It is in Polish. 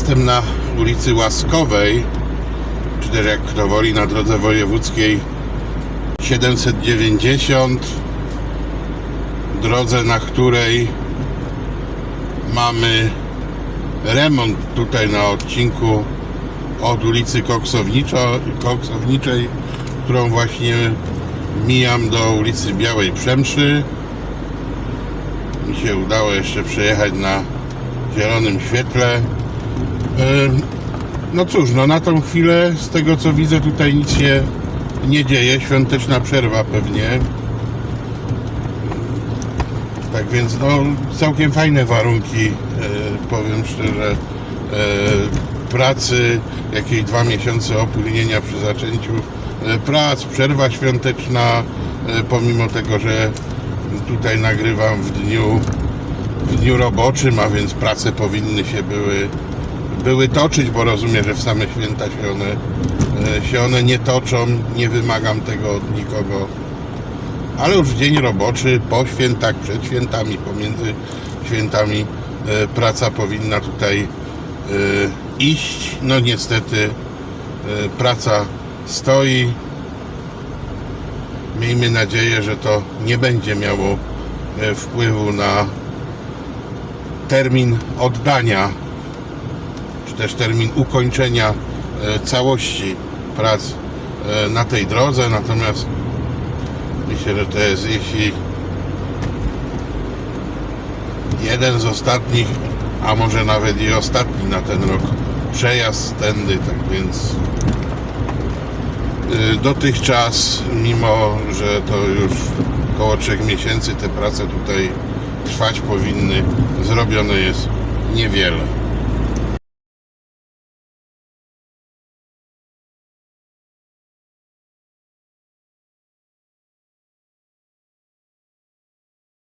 Jestem na ulicy Łaskowej, czy też jak kto woli, na drodze wojewódzkiej 790. Drodze, na której mamy remont tutaj na odcinku od ulicy Koksowniczej, którą właśnie mijam do ulicy Białej Przemszy. Mi się udało jeszcze przejechać na zielonym świetle. No cóż, no na tą chwilę z tego co widzę tutaj nic się nie dzieje. Świąteczna przerwa pewnie. Tak więc no całkiem fajne warunki, e, powiem szczerze, e, pracy, jakieś dwa miesiące opóźnienia przy zaczęciu e, prac, przerwa świąteczna, pomimo tego, że tutaj nagrywam w dniu, w dniu roboczym, a więc prace powinny się były, były toczyć, bo rozumiem, że w same święta się one, e, się one nie toczą, nie wymagam tego od nikogo ale już dzień roboczy, po świętach, przed świętami, pomiędzy świętami e, praca powinna tutaj e, iść. No niestety praca stoi. Miejmy nadzieję, że to nie będzie miało wpływu na termin oddania, też termin ukończenia e, całości prac e, na tej drodze. Natomiast Myślę, że to jest jeśli jeden z ostatnich, a może nawet i ostatni na ten rok przejazd tędy, tak więc y, dotychczas, mimo że to już około 3 miesięcy te prace tutaj trwać powinny, zrobione jest niewiele.